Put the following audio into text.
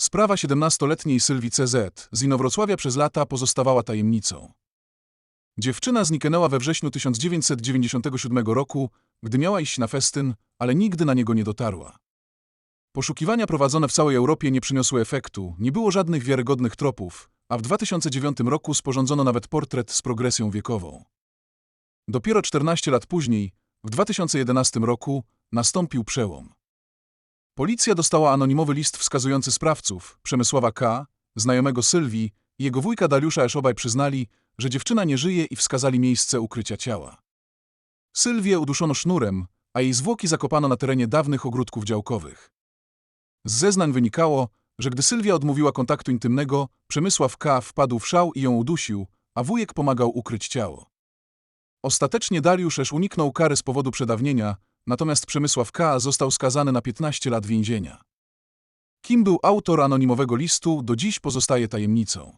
Sprawa 17-letniej Sylwii CZ z Inowrocławia przez lata pozostawała tajemnicą. Dziewczyna zniknęła we wrześniu 1997 roku, gdy miała iść na festyn, ale nigdy na niego nie dotarła. Poszukiwania prowadzone w całej Europie nie przyniosły efektu, nie było żadnych wiarygodnych tropów, a w 2009 roku sporządzono nawet portret z progresją wiekową. Dopiero 14 lat później, w 2011 roku, nastąpił przełom. Policja dostała anonimowy list wskazujący sprawców, Przemysława K., znajomego Sylwii i jego wujka Dariusza Eszobaj przyznali, że dziewczyna nie żyje i wskazali miejsce ukrycia ciała. Sylwię uduszono sznurem, a jej zwłoki zakopano na terenie dawnych ogródków działkowych. Z zeznań wynikało, że gdy Sylwia odmówiła kontaktu intymnego, Przemysław K. wpadł w szał i ją udusił, a wujek pomagał ukryć ciało. Ostatecznie Dariusz Esz uniknął kary z powodu przedawnienia, natomiast Przemysław K. został skazany na 15 lat więzienia. Kim był autor anonimowego listu, do dziś pozostaje tajemnicą.